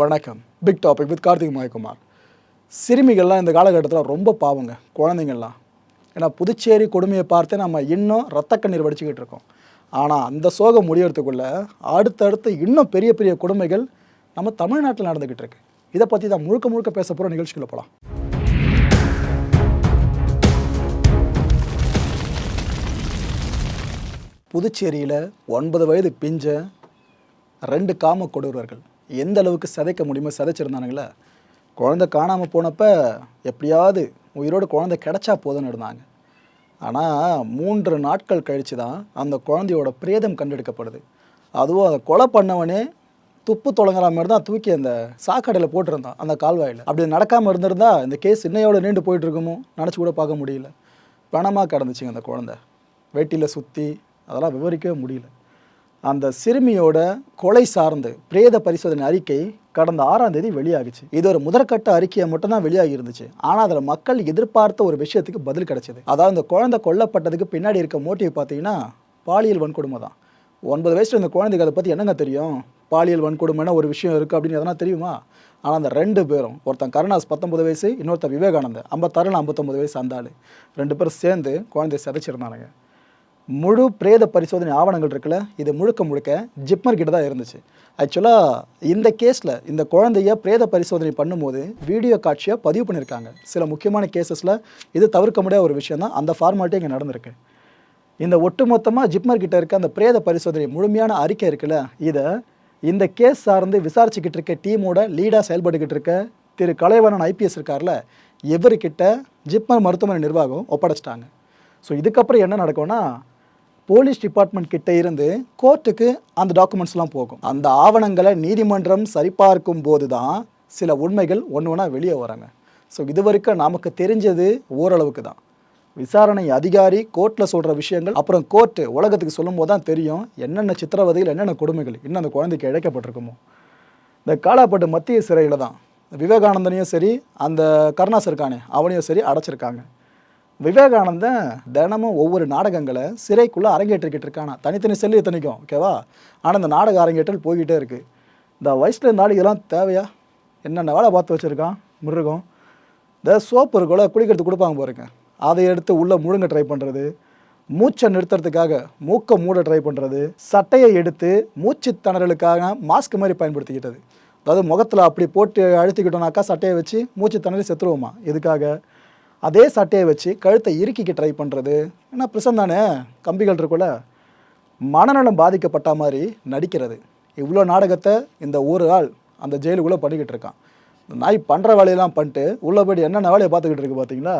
வணக்கம். Big topic with Karthik Mayakumar சிறுமிகள்லாம் இந்த காலகட்டத்தில் ரொம்ப பாவங்க குழந்தைங்கள்லாம். ஏன்னா புதுச்சேரி கொடுமையை பார்த்து நம்ம இன்னும் ரத்த கண்ணீர் வடிச்சுக்கிட்டு இருக்கோம். ஆனால் அந்த சோகம் முடியறதுக்குள்ளே அடுத்தடுத்து இன்னும் பெரிய பெரிய கொடுமைகள் நம்ம தமிழ்நாட்டில் நடந்துக்கிட்டு இருக்கு. இதை பற்றி தான் முழுக்க முழுக்க பேச போகிற நிகழ்ச்சிகளை போகலாம் புதுச்சேரியில் ஒன்பது வயது பிஞ்ச ரெண்டு காம கொடூரர்கள். எந்த அளவுக்கு சிதைக்க முடியுமோ சிதைச்சிருந்தானுங்களே. குழந்தை காணாமல் போனப்ப எப்படியாவது உயிரோடு குழந்தை கிடைச்சா போதும்னு இருந்தாங்க. ஆனால் மூன்று நாட்கள் கழித்து தான் அந்த குழந்தையோட பிரேதம் கண்டெடுக்கப்படுது. அதுவும் அதை கொலை பண்ணவனே துப்பு தொடங்குற மாதிரி தான் தூக்கி அந்த சாக்கடையில் போட்டிருந்தான் அந்த கால்வாயில். அப்படி நடக்காமல் இருந்திருந்தா இந்த கேஸ் இன்னையோட நீண்டு போயிட்டுருக்குமோ நினச்சி கூட பார்க்க முடியல. பணமாக கிடந்துச்சுங்க அந்த குழந்தை. வேட்டியில் சுற்றி அதெல்லாம் விவரிக்கவே முடியல. அந்த சிறுமியோட கொலை சார்ந்து பிரேத பரிசோதனை அறிக்கை கடந்த ஆறாம் தேதி வெளியாகுச்சு. இது ஒரு முதற்கட்ட அறிக்கையை மட்டும்தான் வெளியாகி இருந்துச்சு. ஆனால் அதில் மக்கள் எதிர்பார்த்த ஒரு விஷயத்துக்கு பதில் கிடைச்சது. அதாவது இந்த குழந்தை கொல்லப்பட்டதுக்கு பின்னாடி இருக்க மோட்டிவ் பார்த்தீங்கன்னா பாலியல் வன்கொடுமை தான். ஒன்பது வயசுல இந்த குழந்தைக்கு அதை பற்றி என்னங்க தெரியும்? பாலியல் வன்கொடுமைன்னா ஒரு விஷயம் இருக்குது அப்படின்னு எதனா தெரியுமா? ஆனால் அந்த ரெண்டு பேரும் ஒருத்தன் கருணாஸ் பத்தொம்பது வயசு இன்னொருத்தன் விவேகானந்த் ஐம்பத்தாறுல ஐம்பத்தொம்பது வயசு அந்த ஆள். ரெண்டு பேரும் சேர்ந்து குழந்தைய சிதைச்சிருந்தானுங்க. முழு பிரேத பரிசோதனை ஆவணங்கள் இருக்குல்ல இது முழுக்க முழுக்க ஜிப்மர் கிட்ட தான் இருந்துச்சு. ஆக்சுவலாக இந்த கேஸில் இந்த குழந்தைய பிரேத பரிசோதனை பண்ணும்போது வீடியோ காட்சியை பதிவு பண்ணியிருக்காங்க சில முக்கியமான கேசஸில் இது தவிர்க்க முடியாத ஒரு விஷயம் தான். அந்த ஃபார்மாலிட்டி இங்கே நடந்திருக்கு. இந்த ஒட்டுமொத்தமாக ஜிப்மர் கிட்ட இருக்க அந்த பிரேத பரிசோதனை முழுமையான அறிக்கை இருக்குல்ல இதை இந்த கேஸ் சார்ந்து விசாரிச்சுக்கிட்டு இருக்க டீமோட லீடாக செயல்பட்டுக்கிட்டு இருக்க திரு கலைவரன் ஐபிஎஸ் இருக்கார்ல இவர்கிட்ட ஜிப்மர் மருத்துவமனை நிர்வாகம் ஒப்படைச்சிட்டாங்க. ஸோ இதுக்கப்புறம் என்ன நடக்கும்னா போலீஸ் டிபார்ட்மெண்ட் கிட்ட இருந்து கோர்ட்டுக்கு அந்த டாக்குமெண்ட்ஸ்லாம் போகும். அந்த ஆவணங்களை நீதிமன்றம் சரிபார்க்கும் போது தான் சில உண்மைகள் ஒன்று ஒன்றா வெளியே வராங்க. ஸோ இது வரைக்கும் நமக்கு தெரிஞ்சது ஓரளவுக்கு தான். விசாரணை அதிகாரி கோர்ட்டில் சொல்கிற விஷயங்கள் அப்புறம் கோர்ட்டு உலகத்துக்கு சொல்லும்போது தான் தெரியும் என்னென்ன சித்திரவதைகள் என்னென்ன கொடுமைகள் இன்னும் அந்த குழந்தைக்கு இழைக்கப்பட்டிருக்குமோ. இந்த காலாப்பட்டு மத்திய சிறையில் தான். விவேகானந்தனையும் சரி அந்த கருணாஸ் இருக்கானே அவனையும் சரி அடைச்சிருக்காங்க. விவேகானந்தன் தினமும் ஒவ்வொரு நாடகங்களை சிறைக்குள்ளே அரங்கேற்றிக்கிட்டு இருக்கானா தனித்தனி செல்லு இத்தனைக்கும் ஓகேவா ஆனால் இந்த நாடக அரங்கேற்றல் போய்கிட்டே இருக்குது இந்த வயசில் இருந்தாலும் இதெல்லாம் தேவையா? என்னென்ன வேலை பார்த்து வச்சுருக்கான்? மிருகம். இந்த சோப்பு இருக்கோல குளிக்கிறதுக்கு கொடுப்பாங்க பாருங்க. அதை எடுத்து உள்ளே முழுங்க ட்ரை பண்ணுறது மூச்சை நிறுத்துறதுக்காக மூக்கை மூட ட்ரை பண்ணுறது சட்டையை எடுத்து மூச்சு திணறலுக்காக மாஸ்க் மாதிரி பயன்படுத்திக்கிட்டது. அதாவது முகத்தில் அப்படி போட்டு அழுத்திக்கிட்டோம்னாக்கா சட்டையை வச்சு மூச்சு திணறி செத்துருவோமா? இதுக்காக அதே சட்டையை வச்சு கழுத்தை இறுக்கிக்க ட்ரை பண்ணுறது ஏன்னா பிரசன் தானே? கம்பிகள் இருக்குல்ல மனநலம் பாதிக்கப்பட்ட மாதிரி நடிக்கிறது. இவ்வளோ நாடகத்தை இந்த ஒரு ஆள் அந்த ஜெயிலுக்குள்ளே பண்ணிக்கிட்டு இருக்கான். இந்த நாய் பண்ணுற வேலையெல்லாம் பண்ணிட்டு உள்ளே போய்ட்டு என்னென்ன வேலையை பார்த்துக்கிட்டு இருக்கு பார்த்தீங்களா?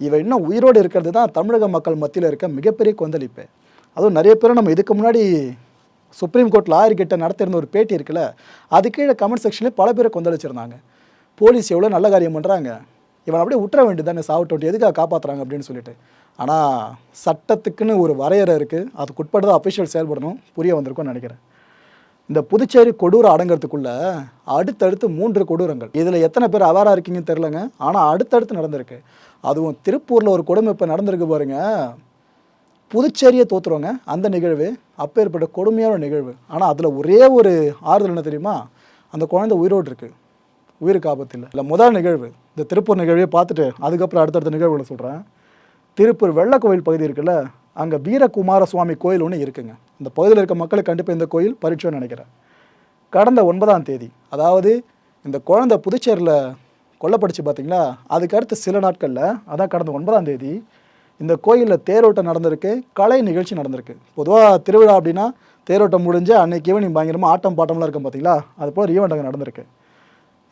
இவன் இன்னும் உயிரோடு இருக்கிறது தான் தமிழக மக்கள் மத்தியில் இருக்க மிகப்பெரிய கொந்தளிப்பு. அதுவும் நிறைய பேர் நம்ம இதுக்கு முன்னாடி சுப்ரீம் கோர்ட் லாயர் கிட்ட நடத்திருந்த ஒரு பேட்டி இருக்குல்ல அது கீழே கமெண்ட் செக்ஷனில் பல பேரை கொந்தளிச்சிருந்தாங்க. போலீஸ் எவ்வளோ நல்ல காரியம் பண்ணுறாங்க இவன் அப்படியே விட்டுற வேண்டியதானே சாப்பிட்டு எதுக்காக காப்பாற்றுறாங்க அப்படின்னு சொல்லிட்டு. ஆனால் சட்டத்துக்குன்னு ஒரு வரையறை இருக்குது அதுக்குட்பட்டு தான் அஃபிஷியல் செயல்படணும். புரிய வந்திருக்கும்னு நினைக்கிறேன். இந்த புதுச்சேரி கொடூரம் அடங்கிறதுக்குள்ள அடுத்தடுத்து மூன்று கொடூரங்கள். இதில் எத்தனை பேர் அவேராக இருக்கீங்கன்னு தெரிலங்க ஆனால் அடுத்தடுத்து நடந்திருக்கு. அதுவும் திருப்பூரில் ஒரு கொடுமை இப்போ நடந்திருக்கு பாருங்கள் புதுச்சேரியை தோத்துருவாங்க. அந்த நிகழ்வு அப்பேற்பட்ட கொடுமையான நிகழ்வு. ஆனால் அதில் ஒரே ஒரு ஆறுதல் என்ன தெரியுமா? அந்த குழந்தை உயிரோடு இருக்குது உயிருக்கு ஆபத்து இல்லை. இல்லை முதல் நிகழ்வு இந்த திருப்பூர் நிகழ்வையே பார்த்துட்டு அதுக்கப்புறம் அடுத்தடுத்த நிகழ்வுகளை சொல்கிறேன் திருப்பூர் வெள்ளக்கோவில் பகுதி இருக்குல்ல அங்கே வீரகுமார சுவாமி கோயில் ஒன்று இருக்குங்க. இந்த பகுதியில் இருக்க மக்களுக்கு கண்டிப்பாக இந்த கோயில் பரிச்சயம்னு நினைக்கிறேன். கடந்த ஒன்பதாம் தேதி அதாவது இந்த குழந்தை புதுச்சேரியில் கொல்லப்படுச்சு பார்த்தீங்களா அதுக்கு அடுத்த சில நாட்களில் அதான் கடந்த ஒன்பதாம் தேதி இந்த கோயிலில் தேரோட்டம் நடந்திருக்கு கலை நிகழ்ச்சி நடந்திருக்கு. பொதுவாக திருவிழா அப்படின்னா தேரோட்டம் முடிஞ்சு அன்னைக்கு ஈவினிங் பயங்கரமாக ஆட்டம் பாட்டம்லாம் இருக்கும் பார்த்தீங்களா அது போல் ஈவெண்ட் அங்கே நடந்திருக்கு.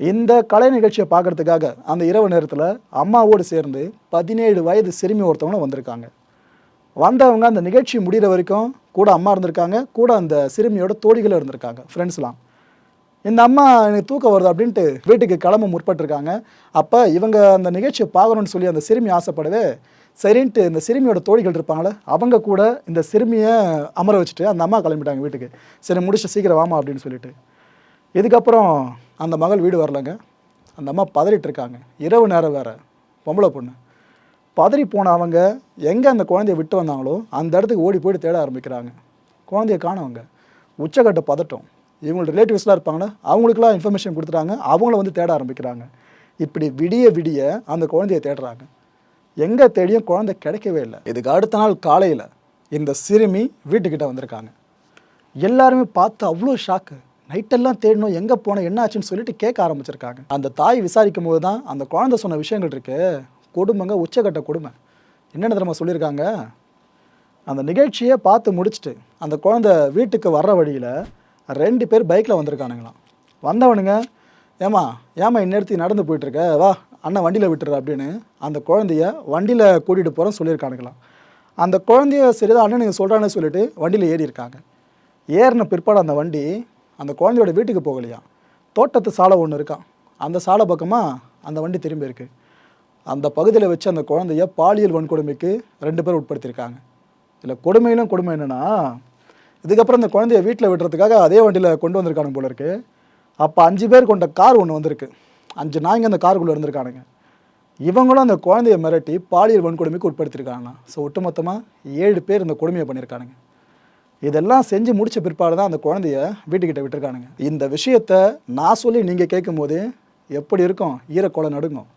இந்த கலை நிகழ்ச்சியை பார்க்கறதுக்காக அந்த இரவு நேரத்தில் அம்மாவோடு சேர்ந்து பதினேழு வயது சிறுமி ஒருத்தவங்க வந்திருக்காங்க. வந்தவங்க அந்த நிகழ்ச்சி முடிகிற வரைக்கும் கூட அம்மா இருந்திருக்காங்க கூட அந்த சிறுமியோட தோழிகளும் இருந்திருக்காங்க ஃப்ரெண்ட்ஸ்லாம் இந்த அம்மா எனக்கு தூக்கம் வருது அப்படின்ட்டு வீட்டுக்கு கிளம்ப முற்பட்டிருக்காங்க. அப்போ இவங்க அந்த நிகழ்ச்சியை பார்க்கணும்னு சொல்லி அந்த சிறுமி ஆசைப்படவே சரின்ட்டு இந்த சிறுமியோட தோழிகள் இருப்பாங்களே அவங்க கூட இந்த சிறுமியை அமர வச்சுட்டு அந்த அம்மா கிளம்பிட்டாங்க வீட்டுக்கு. சரி முடிச்சு சீக்கிரம் வாமா அப்படின்னு சொல்லிட்டு. இதுக்கப்புறம் அந்த மகள் வீடு வரலங்க. அந்த அம்மா பதறிட்டு இருக்காங்க. இரவு நேரம் வேறு. பொம்பளை பொண்ணு. பதறி போன அவங்க எங்கே அந்த குழந்தைய விட்டு வந்தாங்களோ அந்த இடத்துக்கு ஓடி போயிட்டு தேட ஆரம்பிக்கிறாங்க. குழந்தைய காணவங்க. உச்சக்கட்ட பதட்டம். இவங்களோட ரிலேட்டிவ்ஸ்லாம் இருப்பாங்கன்னா அவங்களுக்குலாம் இன்ஃபர்மேஷன் கொடுத்துட்டாங்க அவங்கள வந்து தேட ஆரம்பிக்கிறாங்க. இப்படி விடிய விடிய அந்த குழந்தைய தேடுறாங்க. எங்கே தேடியும் குழந்தை கிடைக்கவே இல்லை. இதுக்கு அடுத்த நாள் காலையில் இந்த சிறுமி வீட்டுக்கிட்ட வந்திருக்காங்க. எல்லாருமே பார்த்து அவ்வளோ ஷாக்கு நைட்டெல்லாம் தேடணும் எங்கே போனோம் என்ன ஆச்சுன்னு சொல்லிட்டு கேட்க ஆரம்பிச்சிருக்காங்க. அந்த தாய் விசாரிக்கும் போது தான் அந்த குழந்தை சொன்ன விஷயங்கள் இருக்கு. கொடுமைங்க உச்சக்கட்ட கொடுமை. என்னென்ன தெரியுமா சொல்லியிருக்காங்க? அந்த நிகழ்ச்சியை பார்த்து முடிச்சுட்டு அந்த குழந்தை வீட்டுக்கு வர்ற வழியில் ரெண்டு பேர் பைக்கில் வந்திருக்கானுங்களாம். வந்தவனுங்க ஏமா ஏமா இந்நேரத்துக்கு நடந்து போயிட்டுருக்க? வா அண்ணன் வண்டியில் விட்டுரு அப்படின்னு அந்த குழந்தைய வண்டியில் கூட்டிகிட்டு போகிறோம் சொல்லியிருக்கானுங்களாம். அந்த குழந்தைய சரிதான் அண்ணன் நீங்கள் சொல்கிறான்னு சொல்லிட்டு வண்டியில் ஏறியிருக்காங்க. ஏறின பிற்பாடு அந்த வண்டி அந்த குழந்தையோட வீட்டுக்கு போகலையா? தோட்டத்து சாலை ஒன்று இருக்கான் அந்த சாலை பக்கமாக அந்த வண்டி திரும்பி இருக்கு. அந்த பகுதியில் வச்சு அந்த குழந்தைய பாலியல் வன்கொடுமைக்கு ரெண்டு பேர் உட்படுத்தியிருக்காங்க. இதில் கொடுமையிலும் கொடுமை என்னென்னா இதுக்கப்புறம் அந்த குழந்தைய வீட்டில் விடுறதுக்காக அதே வண்டியில் கொண்டு வந்திருக்கானுங்க போல இருக்கு. அப்போ அஞ்சு பேர் கொண்ட கார் ஒன்று வந்திருக்கு. அஞ்சு நாய்ங்க அந்த காருக்குள்ளே இருந்திருக்கானுங்க. இவங்களும் அந்த குழந்தைய மிரட்டி பாலியல் வன்கொடுமைக்கு உட்படுத்தியிருக்காங்கண்ணா ஸோ ஒட்டுமொத்தமாக ஏழு பேர் இந்த கொடுமையை பண்ணியிருக்கானுங்க. இதெல்லாம் செஞ்சு முடிச்ச பிற்பாடு தான் அந்த குழந்தைய வீட்டுக்கிட்ட விட்டுருக்கானுங்க. இந்த விஷயத்த நான் சொல்லி நீங்கள் கேட்கும்போது எப்படி இருக்கும்? ஈரக்கொலை நடுங்கும்.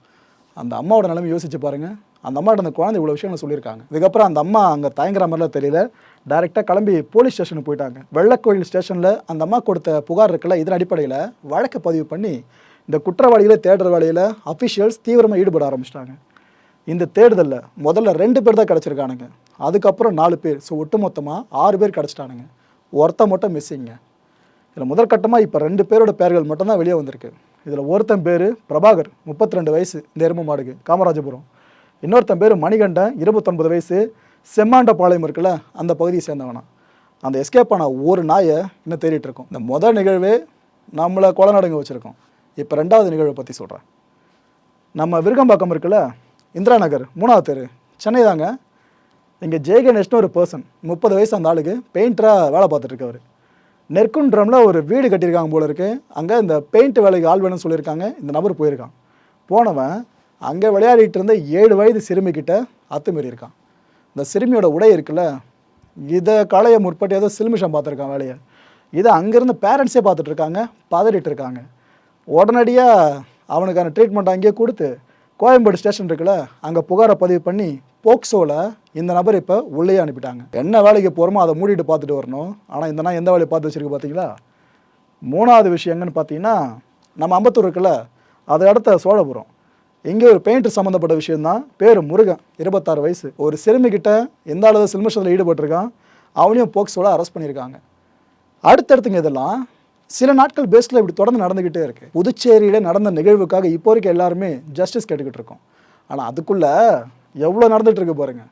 அந்த அம்மாவோட நிலைமை யோசிச்சு பாருங்கள் அந்த அம்மாட்ட அந்த குழந்தை இவ்வளோ விஷயங்கள் சொல்லியிருக்காங்க. இதுக்கப்புறம் அந்த அம்மா அங்கே தயங்குற மாதிரிலாம் தெரியல. டைரெக்டாக கிளம்பி போலீஸ் ஸ்டேஷனுக்கு போயிட்டாங்க. வெள்ளக்கோயில் ஸ்டேஷனில் அந்த அம்மா கொடுத்த புகார் இருக்குல்ல இதன் அடிப்படையில் வழக்கு பதிவு பண்ணி இந்த குற்றவாளிகளை தேடுற வேலையில் அஃபிஷியல்ஸ் தீவிரமாக ஈடுபட ஆரம்பிச்சிட்டாங்க. இந்த தேடுதலில் முதல்ல ரெண்டு பேர் தான் கிடச்சிருக்கானுங்க. அதுக்கப்புறம் நாலு பேர். ஸோ ஒட்டுமொத்தமாக ஆறு பேர் கிடச்சிட்டானுங்க. ஒருத்தன் மட்டும் மிஸ்ஸிங்க இதில் முதற்கட்டமாக இப்போ ரெண்டு பேரோட பெயர்கள் மட்டும்தான் வெளியே வந்திருக்கு. இதில் ஒருத்தன் பேர் பிரபாகர் முப்பத்தி ரெண்டு வயசு இந்த எரும மாடுக்கு காமராஜபுரம். இன்னொருத்தன் பேர் மணிகண்டன் இருபத்தொன்பது வயசு செம்மாண்டபாளையம் இருக்குல்ல அந்த பகுதியை சேர்ந்தவனா. அந்த எஸ்கேப் ஆன ஒரு நாயை இன்னும் தேடிட்டு இருக்கோம். இந்த முதல் நிகழ்வே நம்மளை கொலை நடுங்க வச்சுருக்கோம். இப்போ ரெண்டாவது நிகழ்வை பற்றி சொல்கிறேன் நம்ம விருகம்பாக்கம் இருக்குல்ல இந்திரா நகர் மூணாவது தெரு. சென்னை தாங்க. இங்கே ஜெயகணேஷ்னு ஒரு பர்சன் முப்பது வயசு அந்த ஆளுக்கு பெயிண்டராக வேலை பார்த்துட்டு இருக்கவர் நெற்குன்றமில் ஒரு வீடு கட்டியிருக்காங்க போல இருக்கு. அங்கே இந்த பெயிண்ட் வேலைக்கு ஆள் வேணும்னு சொல்லியிருக்காங்க. இந்த நபர் போயிருக்கான். போனவன் அங்கே விளையாடிட்டு இருந்த ஏழு வயது சிறுமிக்கிட்ட அத்துமீறி இருக்கான். இந்த சிறுமியோட உடை இருக்குல்ல இதை களைய முற்பட்டு ஏதோ சிலுமிஷம் பார்த்துருக்கான் வேலையை. இதை அங்கேருந்து பேரண்ட்ஸே பார்த்துட்ருக்காங்க பதறிட்டு இருக்காங்க. உடனடியாக அவனுக்கான ட்ரீட்மெண்ட் அங்கேயே கொடுத்து கோயம்பேடு ஸ்டேஷன் இருக்குல்ல அங்கே புகாரை பதிவு பண்ணி போக்சோவில் இந்த நபர் இப்போ உள்ளே அனுப்பிட்டாங்க. என்ன வேலைக்கு போகிறோமோ அதை மூடிட்டு பார்த்துட்டு வரணும். ஆனால் இந்த நாள் எந்த வேலையை பார்த்து வச்சுருக்கு பார்த்தீங்களா மூணாவது விஷயம் எங்கன்னு பார்த்தீங்கன்னா நம்ம அம்பத்தூர் இருக்குல்ல அதை அடுத்த சோழபுரம். இங்கே ஒரு பெயிண்ட் சம்மந்தப்பட்ட விஷயந்தான் பேர் முருகன் இருபத்தாறு வயசு. ஒரு சிறுமிகிட்ட எந்த அளவு சில்மிஷத்தில் ஈடுபட்டிருக்கான் அவனையும் போக்சோவில் அரெஸ்ட் பண்ணியிருக்காங்க. அடுத்தடுத்துங்க இதெல்லாம் சில நாட்கள் பேஸில் இப்படி தொடர்ந்து நடந்துக்கிட்டே இருக்குது புதுச்சேரியில் நடந்த நிகழ்வுக்காக இப்போ வரைக்கும் எல்லாருமே ஜஸ்டிஸ் கேட்டுக்கிட்டு இருக்கோம். ஆனால் அதுக்குள்ளே எவ்வளோ நடந்துகிட்ருக்கு இருக்கு பாருங்க.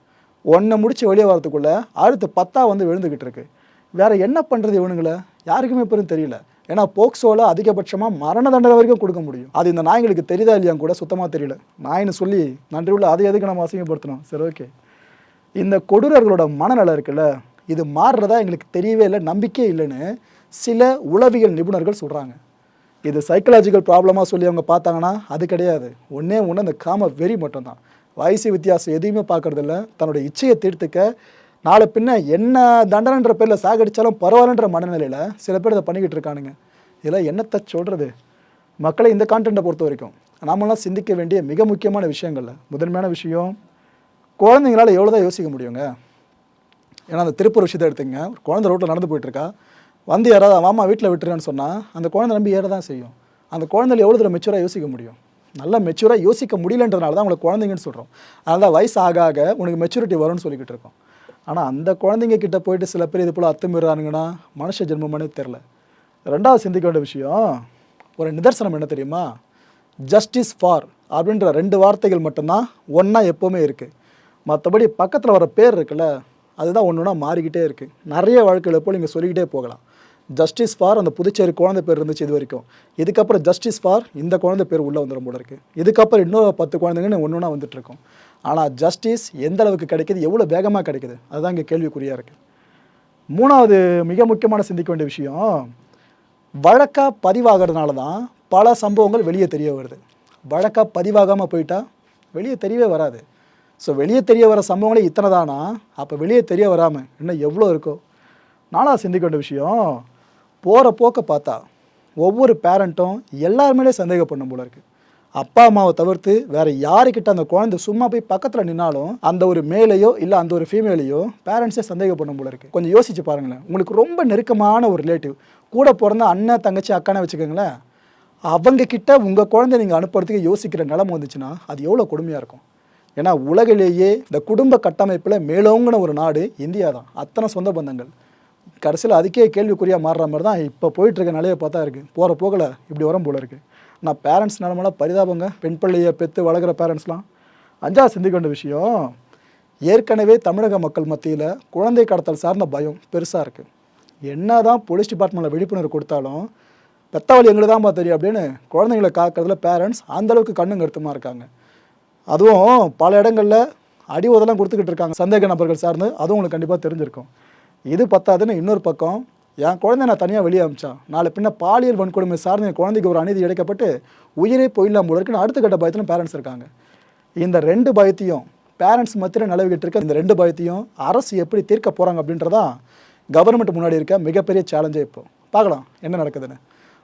ஒன்றை முடித்து வெளியே வரதுக்குள்ளே அடுத்து பத்தா வந்து விழுந்துக்கிட்டு இருக்கு. வேறு என்ன பண்ணுறது இவனுங்களை? யாருக்குமே இப்போ தெரியல. ஏன்னா போக்சோவில் அதிகபட்சமாக மரண தண்டனை வரைக்கும் கொடுக்க முடியும். அது இந்த நாய்களுக்கு தெரியுதா இல்லையா கூட சுத்தமாக தெரியல. நாயின்னு சொல்லி நன்றி உள்ள அதை எதுக்கு நம்ம அசிங்கப்படுத்தணும்? சரி ஓகே இந்த கொடூரர்களோட மனநலம் இருக்குல்ல இது மாறுறதா எங்களுக்கு தெரியவே இல்லை நம்பிக்கையே இல்லைன்னு சில உளவியல் நிபுணர்கள் சொல்கிறாங்க இது சைக்கலாஜிக்கல் ப்ராப்ளமாக சொல்லி அவங்க பார்த்தாங்கன்னா அது கிடையாது. ஒன்றே ஒன்று அந்த காம வெறி மட்டும்தான். வயசு வித்தியாசம் எதையுமே பார்க்கறதில்ல. தன்னோட இச்சையை தீர்த்துக்க நாளை பின்ன என்ன தண்டனைன்ற பேரில் சாகடிச்சாலும் பரவாயில்லன்ற மனநிலையில் சில பேர் இதை பண்ணிக்கிட்டு இருக்கானுங்க. இதெல்லாம் என்னத்தை சொல்கிறது மக்களை இந்த கான்டென்ட்டை பொறுத்த வரைக்கும் நாமெல்லாம் சிந்திக்க வேண்டிய மிக முக்கியமான விஷயங்கள்ல முதன்மையான விஷயம் குழந்தைங்களால எவ்வளோ தான் யோசிக்க முடியுங்க? ஏன்னா அந்த திருப்பூர் விஷயத்தை எடுத்துங்க ஒரு குழந்தை ரோட்டில் நடந்து போயிட்டுருக்கா வந்து யாராவது மாமா வீட்டில் விட்டுருன்னு சொன்னால் அந்த குழந்தை நம்பி ஏற தான் செய்யும். அந்த குழந்தைல எவ்வளோ தூரம் மெச்சூராக யோசிக்க முடியும்? நல்லா மெச்சூராக யோசிக்க முடியலன்றதுனால தான் உங்களை குழந்தைங்கன்னு சொல்கிறோம் அதனால் தான் வயசு ஆக ஆக உனக்கு மெச்சூரிட்டி வரும்னு சொல்லிக்கிட்டு இருக்கோம். ஆனால் அந்த குழந்தைங்க கிட்ட போயிட்டு சில பேர் இது போல் அத்துமீறானுங்கன்னா மனுஷ ஜென்மமானே தெரில ரெண்டாவது சிந்திக்க வேண்டிய விஷயம் ஒரு நிதர்சனம் என்ன தெரியுமா? ஜஸ்டிஸ் ஃபார் அப்படின்ற ரெண்டு வார்த்தைகள் மட்டும்தான் ஒன்றா எப்போவுமே இருக்குது மற்றபடி பக்கத்தில் வர பேர் இருக்குல்ல அதுதான் ஒன்று ஒன்றா மாறிக்கிட்டே இருக்குது நிறைய வழக்குகளை போல் நீங்கள் சொல்லிக்கிட்டே போகலாம். ஜஸ்டிஸ் ஃபார் அந்த புதுச்சேரி குழந்தை பேர் இருந்துச்சு இது வரைக்கும். இதுக்கப்புறம் ஜஸ்டிஸ் ஃபார் இந்த குழந்தை பேர் உள்ளே வந்துடும் போல இருக்குது இதுக்கப்புறம் இன்னொரு பத்து குழந்தைங்கன்னு ஒன்று ஒன்றா வந்துட்டு இருக்கும். ஆனால் ஜஸ்டிஸ் எந்த அளவுக்கு கிடைக்குது எவ்வளோ வேகமாக கிடைக்குது அதுதான் இங்கே கேள்விக்குறியாக இருக்குது மூணாவது மிக முக்கியமான சிந்திக்க வேண்டிய விஷயம் வழக்காக பதிவாகிறதுனால தான் பல சம்பவங்கள் வெளியே தெரிய வருது. வழக்காக பதிவாகாமல் போயிட்டால் வெளியே தெரியவே வராது. ஸோ வெளியே தெரிய வர சம்பவங்களே இத்தனை தானா? அப்போ வெளியே தெரிய வராமல் இன்னும் எவ்வளோ இருக்கோ? நானாக சிந்திக்க வேண்டிய விஷயம் போகிற போக்க பார்த்தா ஒவ்வொரு பேரண்ட்டும் எல்லாருமே சந்தேகப்படும் போல இருக்குது அப்பா அம்மாவை தவிர்த்து வேறு யாருக்கிட்ட அந்த குழந்தை சும்மா போய் பக்கத்தில் நின்னாலும் அந்த ஒரு மேலேயோ இல்லை அந்த ஒரு ஃபீமேலையோ பேரண்ட்ஸே சந்தேகப்படும் போல இருக்குது கொஞ்சம் யோசிச்சு பாருங்களேன். உங்களுக்கு ரொம்ப நெருக்கமான ஒரு ரிலேட்டிவ் கூட பிறந்த அண்ணன் தங்கச்சி அக்கானே வச்சுக்கோங்களேன். அவங்கக்கிட்ட உங்கள் குழந்தை நீங்கள் அனுப்புறதுக்கு யோசிக்கிற நிலம வந்துச்சுன்னா அது எவ்வளோ கொடுமையாக இருக்கும். ஏன்னா உலகிலேயே இந்த குடும்ப கட்டமைப்பில் மேலோங்கின ஒரு நாடு இந்தியா தான் அத்தனை சொந்த பந்தங்கள். கடைசியில் அதுக்கே கேள்விக்குறியாக மாறுற மாதிரி தான் இப்போ போயிட்டுருக்க நிலையை பார்த்தா இருக்குது போகிற போகல இப்படி வரும் போல இருக்குது நான் பேரண்ட்ஸ் நிலமெல்லாம் பரிதாபங்க. பெண் பிள்ளையை பெற்று வளர்க்குற பேரண்ட்ஸ்லாம் அஞ்சா சிந்திக்க வேண்டிய விஷயம் ஏற்கனவே தமிழக மக்கள் மத்தியில் குழந்தை கடத்தல் சார்ந்த பயம் பெருசாக இருக்குது என்ன தான் போலீஸ் டிபார்ட்மெண்ட்டில் விழிப்புணர்வு கொடுத்தாலும் பெத்தவழி எங்களுக்கு தான்ப்பா தெரியும் அப்படின்னு குழந்தைங்களை காக்கிறதுல பேரண்ட்ஸ் அந்தளவுக்கு கண்ணும் கருத்துமாக இருக்காங்க. அதுவும் பல இடங்களில் அடி உதலாம் கொடுத்துக்கிட்டு இருக்காங்க. சந்தேக நபர்கள் சார்ந்து அதுவும் உங்களுக்கு கண்டிப்பாக தெரிஞ்சிருக்கும். இது பத்தாதுன்னு இன்னொரு பக்கம் என் குழந்தை நான் தனியாக வெளியே அமிச்சான். நாளை பின்ன பாலியல் வன்கொடுமை சார்ந்து என் குழந்தைக்கு ஒரு அநீதி இழைக்கப்பட்டு உயிரே போயிடலாம் போல இருக்குன்னு அடுத்த கட்ட பயத்திலும் பேரண்ட்ஸ் இருக்காங்க. இந்த ரெண்டு பயத்தையும் பேரண்ட்ஸ் மத்தியில் நிலவிக்கிட்டு இருக்க இந்த ரெண்டு பயத்தையும் அரசு எப்படி தீர்க்க போகிறாங்க அப்படின்றதான் கவர்மெண்ட் முன்னாடி இருக்க மிகப்பெரிய சேலஞ்சே இப்போ. பார்க்கலாம் என்ன நடக்குதுன்னு.